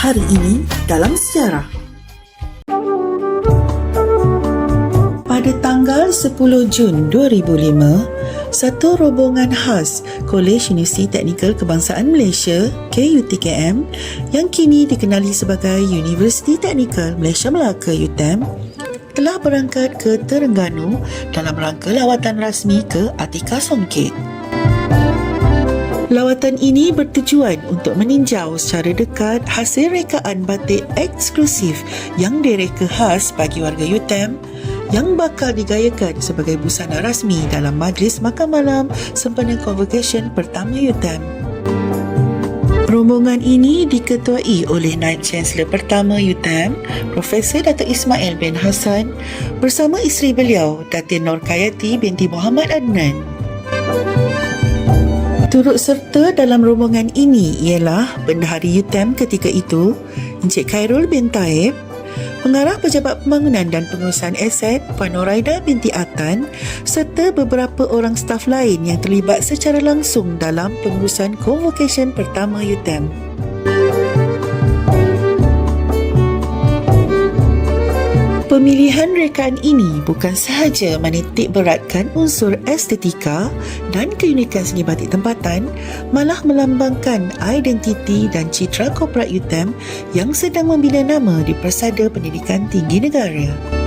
hari ini dalam sejarah. Pada tanggal 10 Jun 2005, satu rombongan khas Kolej Universiti Teknikal Kebangsaan Malaysia KUTKM yang kini dikenali sebagai Universiti Teknikal Malaysia Melaka UTM telah berangkat ke Terengganu dalam rangka lawatan rasmi ke Atika Songket. Lawatan ini bertujuan untuk meninjau secara dekat hasil rekaan batik eksklusif yang direka khas bagi warga UTM yang bakal digayakan sebagai busana rasmi dalam majlis makan malam sempena convocation pertama UTM. Rombongan ini diketuai oleh Naib Chancellor pertama UTM, Profesor Datuk Ismail bin Hassan bersama isteri beliau, Datin Nur Kayati binti Muhammad Adnan. Turut serta dalam rombongan ini ialah Bendahari UTM ketika itu, Encik Khairul bin Taib, Pengarah Pejabat Pembangunan dan Pengurusan Aset Puan Noraida binti Atan serta beberapa orang staf lain yang terlibat secara langsung dalam pengurusan convocation pertama UTM. Pemilihan rekaan ini bukan sahaja menitik beratkan unsur estetika dan keunikan seni batik tempatan, malah melambangkan identiti dan citra korporat UTM yang sedang membina nama di Persada Pendidikan Tinggi Negara.